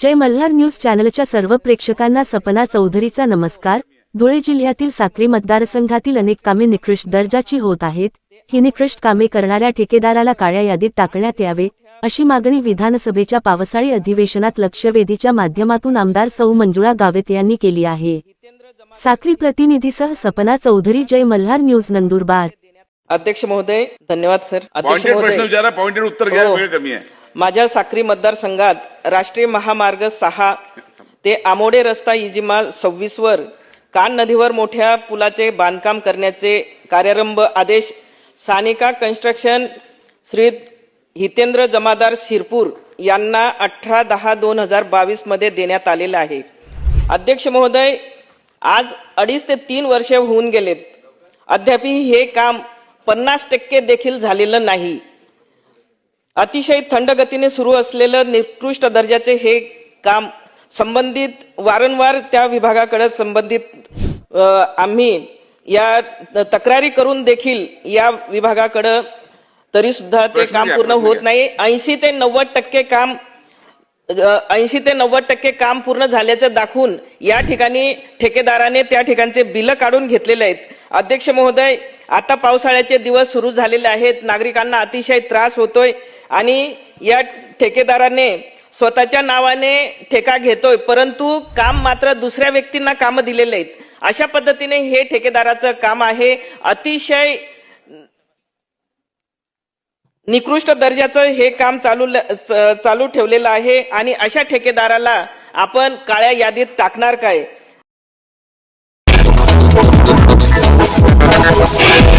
जय Malhar news चॅनलच्या सर्व प्रेक्षकांना सपना चौधरीचा नमस्कार. धुळे जिल्ह्यातील साक्री मतदारसंघातील अनेक कामे निकृष्ट दर्जाची होत आहेत. ही निकृष्ट कामे करणाऱ्या ठेकेदाराला काळ्या यादीत टाकण्यात यावे अशी मागणी विधानसभेच्या पावसाळी अधिवेशनात लक्षवेधीच्या माध्यमातून आमदार सौ मंजुळा गावित यांनी केली आहे. साक्री प्रतिनिधीसह सपना चौधरी जय मल्हार न्यूज नंदुरबार. अध्यक्ष महोदय धन्यवाद सर. अध्यक्ष महोदय. उत्तर घ्या हो. वेळ कमी आहे. माझ्या साक्री मतदारसंघात राष्ट्रीय महामार्ग सहा ते आमोडे रस्ता इजिमा सव्वीसवर कान नदीवर मोठ्या पुलाचे बांधकाम करण्याचे कार्यारंभ आदेश सानिका कन्स्ट्रक्शन श्री हितेंद्र जमादार शिरपूर यांना अठरा दहा दोन हजार बावीसमध्ये देण्यात आलेला आहे. अध्यक्ष महोदय आज अडीच ते तीन वर्ष होऊन गेलेत. अद्यापही हे काम पन्नास टक्के देखील झालेलं नाही. अतिशय थंड गतीने सुरू असलेलं निकृष्ट दर्जाचे हे काम संबंधित वारंवार त्या विभागाकडे संबंधित आम्ही या तक्रारी करून देखील या विभागाकडं तरी सुद्धा ते काम पूर्ण होत. नाही ऐंशी ते नव्वद टक्के काम ऐंशी ते नव्वद टक्के काम पूर्ण झाल्याचं दाखवून या ठिकाणी ठेकेदाराने त्या ठिकाणचे बिलं काढून घेतलेले आहेत अध्यक्ष महोदय आता पावसाळ्याचे दिवस सुरू झालेले आहेत. नागरिकांना अतिशय त्रास होतोय आणि या ठेकेदाराने स्वतःच्या नावाने ठेका घेतोय. परंतु काम मात्र दुसऱ्या व्यक्तींना कामं दिलेले आहेत. अशा पद्धतीने हे ठेकेदाराचं काम आहे. अतिशय निकृष्ट दर्जाचं हे काम चालू च- चालू ठेवलेलं आहे. आणि अशा ठेकेदाराला आपण काळ्या यादीत टाकणार काय? Thank you.